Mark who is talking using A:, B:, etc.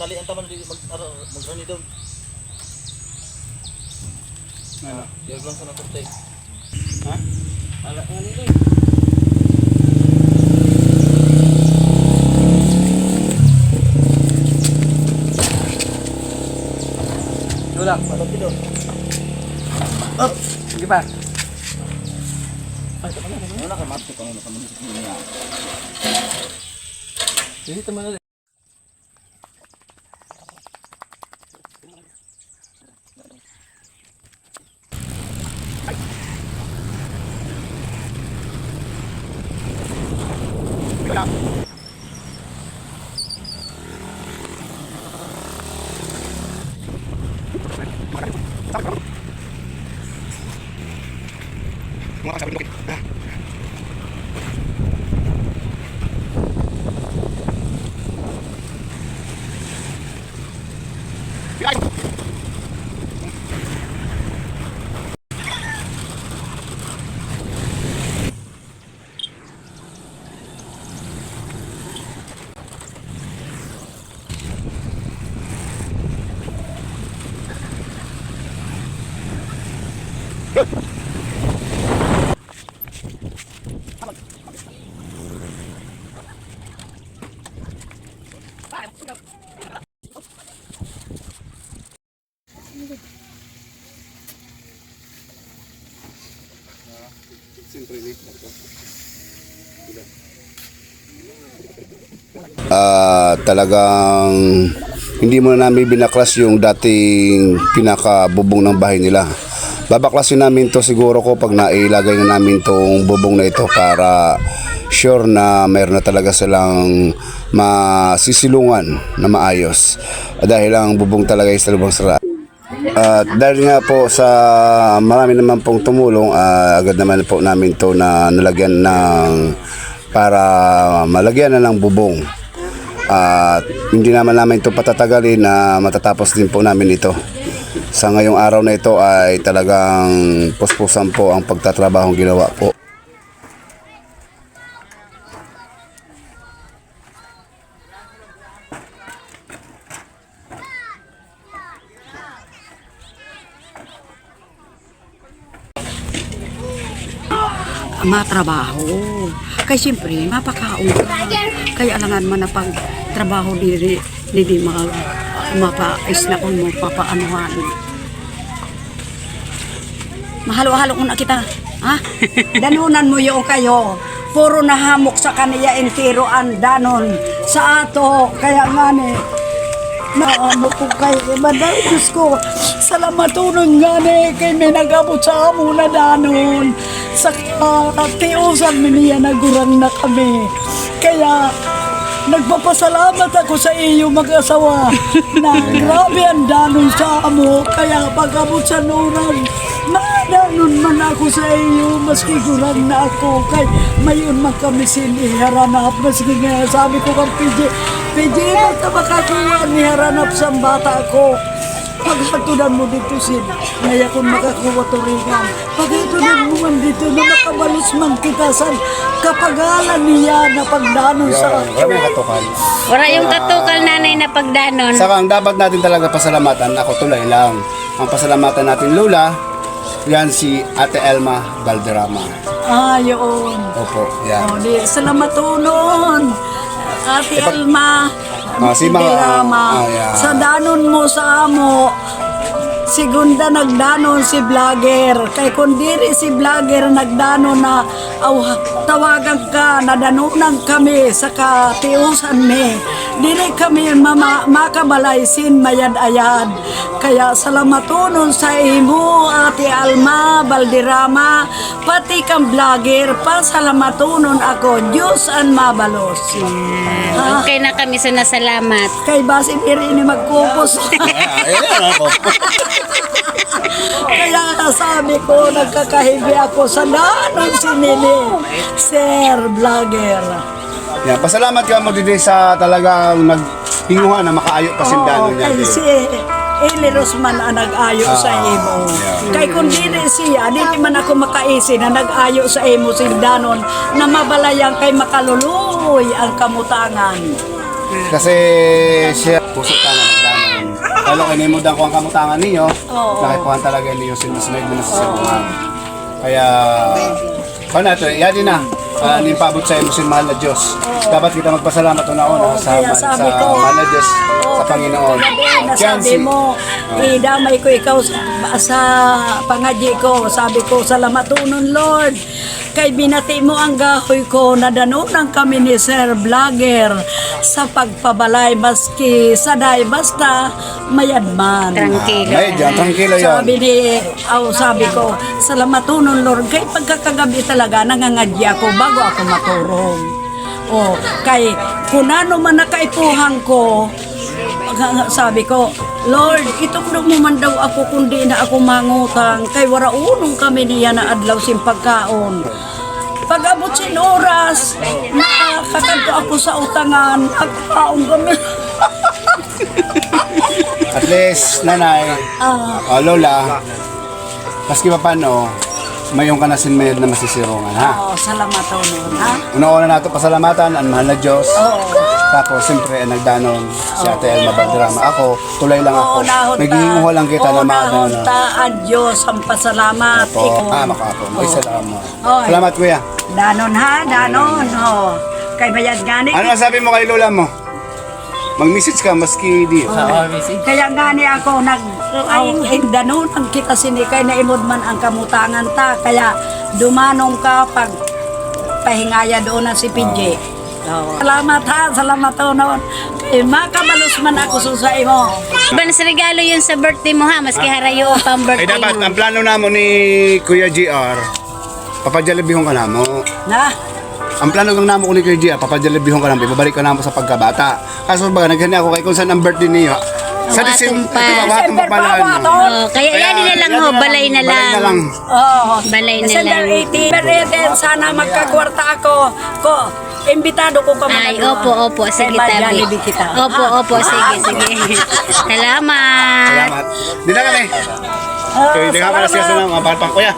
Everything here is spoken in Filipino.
A: tali ang taman di mag ano, magrani doon.
B: Ano?
A: Yung lang sa nakurte.
B: Ha?
A: Ala nga nito.
B: Tulak.
A: Malaki doon.
B: Up. Sige pa.
A: Ano na kamati ko ano kaman niya.
B: Sige, tama na. phía anh Good.
C: Ah, talagang hindi mo na namin binaklas yung dating pinakabubong ng bahay nila. Babaklasin namin to siguro ko pag nailagay na namin tong bubong na ito para sure na mayroon na talaga silang masisilungan na maayos. Dahil ang bubong talaga is talubang sara. At dahil nga po sa marami naman pong tumulong, ah, agad naman po namin to na nalagyan ng para malagyan na ng bubong. At hindi naman namin ito patatagalin na matatapos din po namin ito. Sa ngayong araw na ito ay talagang puspusan po ang pagtatrabahong ginawa po.
D: Matrabaho. Kay siyempre, mapakaon ka. Kaya alangan man na pag trabaho diri, hindi mga mapais na kung mo papaanuhan. Mahalo-halo una kita. Ha? Danunan mo yung kayo. Puro nahamok sa kaniya entero ang danon sa ato. Kaya nga ni, naamo ko kay Ibaday Diyos ko. Salamatunon nga ni kay may nagabot sa amo na danon. Sa katiusan mi niya nagurang na kami. Kaya nagpapasalamat ako sa iyo mag-asawa na grabe ang danon sa amo. Kaya pag-abot sa nurang, Danon man ako sa iyo, maski gurang na ako, kay mayon man kami siniharanap, maski nga sabi ko kang PJ, PJ, ba't ka makakuha ni haranap sa bata ko? Paghatunan mo dito sin, ngaya kung makakuha turingan. Paghatunan mo man dito na makabalos man kita sa kapagalan niya na pagdanon sa ako.
C: katukal.
E: Wala yung katukal nanay na pagdanon.
C: Saka ang dapat natin talaga pasalamatan, ako tulay lang. Ang pasalamatan natin Lola, yan si Ate Elma Valderrama.
D: Ah, yun.
C: Opo, yan.
D: Oh, di, salamat unon. Ate Alma,
C: Ah, si mga-
D: Dirama,
C: ah, yeah.
D: sa danon mo sa amo, Sigunda nagdanon si vlogger. Kay kung diri si vlogger nagdanon na aw, tawagan ka, nadanunan kami sa katiusan mi. Dili kami mama, makabalaysin mayad-ayad. Kaya salamatunon sa imo, Ate Alma, Baldirama, pati kang vlogger, pasalamatunon ako, Diyos ang mabalos.
E: Okay na kami sa nasalamat.
D: Kay basin iri ni magkupos.
C: Ayan, opo.
D: Kaya sabi ko, nagkakahibi ako sa danon si Nini. Sir, vlogger.
C: Yan, pasalamat ka mo dito sa talagang naghinguhan na makaayo pa sindano niya.
D: kay si Eli Rosman ang nag-ayo sa imo. Kay kung dili siya, di man ako makaisi na nag-ayo sa imo sindanon na mabalayan kay makaluluoy ang kamutangan.
C: Kasi siya puso ta nga magdanon. Lalo kinimudan ko ang kamutangan ninyo.
D: Oo.
C: Nakipuhan talaga ninyo sinusmaid mo na sa sirungan. Kaya, paano ito, yan din na. Uh, nimpabot sa iyo mahal na Diyos. Dapat kita magpasalamat una-una sa,
D: kaya
C: sa
D: sabi ko,
C: mahal na Diyos, sa Panginoon.
D: Nasabi mo, idamay ko ikaw sa, sa pangadyi ko. Sabi ko, salamatunon Lord. Kay binati mo ang gahoy ko na danunan kami ni Sir Vlogger sa pagpabalay maski saday basta mayadman.
E: Tranquilo.
C: Ay, diyan, tranquilo yan.
D: Sabi ni, aw sabi ko, salamatunon Lord. Kay pagkakagabi talaga nangangadyi ako bago ako maturong. O, kay kunano man nakaipuhan ko, sabi ko, Lord, itong man daw ako kundi na ako mangutang, kay waraunong kami niya na adlaw sin pagkaon. Pag abot sin oras, nakakakanto ako sa utangan, nagkaon kami.
C: At least, nanay,
D: Ah,
C: o lola, maski pa paano, mayroon ka na sinmayad na masisirungan, ha?
D: oh, salamat oh, Lord, ha?
C: Una-una nato pasalamatan ang mahal na Diyos.
D: Oo.
C: Tapos, siyempre, nagdanon si Ate Elma Valderrama. Ako, tulay lang ako.
D: Oo.
C: Naghihingo lang kita na
D: Oo,
C: mga
D: nahunta ang Diyos ang pasalamat.
C: Po,
D: Ikaw.
C: ah, makapo. May salamat.
D: Oy.
C: Salamat, kuya.
D: Danon ha, danon. Oh. Kay bayad gani.
C: Ano masabi mo kay lola mo? Mag-message ka, maski di.
B: Sa RBC.
D: Kaya gani ako nag aw in danon ang kita sinikay na imod man ang kamutangan ta. Kaya dumanong ka pag pahingaya doon na si PJ. Oo. Salamat ha, salamat to noon. Kay makabalos man ako sa imo.
E: Sa regalo yun sa birthday mo ha, maski harayo pang
C: Ay,
E: birthday
C: dapat,
E: mo.
C: ang plano namo ni Kuya GR, papajalabihon ka namo.
D: Na,
C: Ang plano ng namo ko ni Kuya GR, papajalabihon ka namo, babalik ka namo sa pagkabata. Kaso baga, naghani ako kay kung saan ang birthday niyo. Sa December,
E: pa.
C: watong pa pala. no?
E: Oh, kaya yan na lang ho, balay na
C: Balay na lang.
E: lang.
D: Oo.
E: Balay na
D: December
E: lang.
D: 18. December 18, sana magkakwarta ako. Ko, imbitado ko ka
E: Ay,
D: manalo.
E: opo, opo. Sige, tabi. Opo, opo. Sige, sige. Salamat.
C: Salamat. Di na kami.
D: Ah,
C: Kaya hindi ka pala siya sa
D: salamat.
C: mga parpang kuya.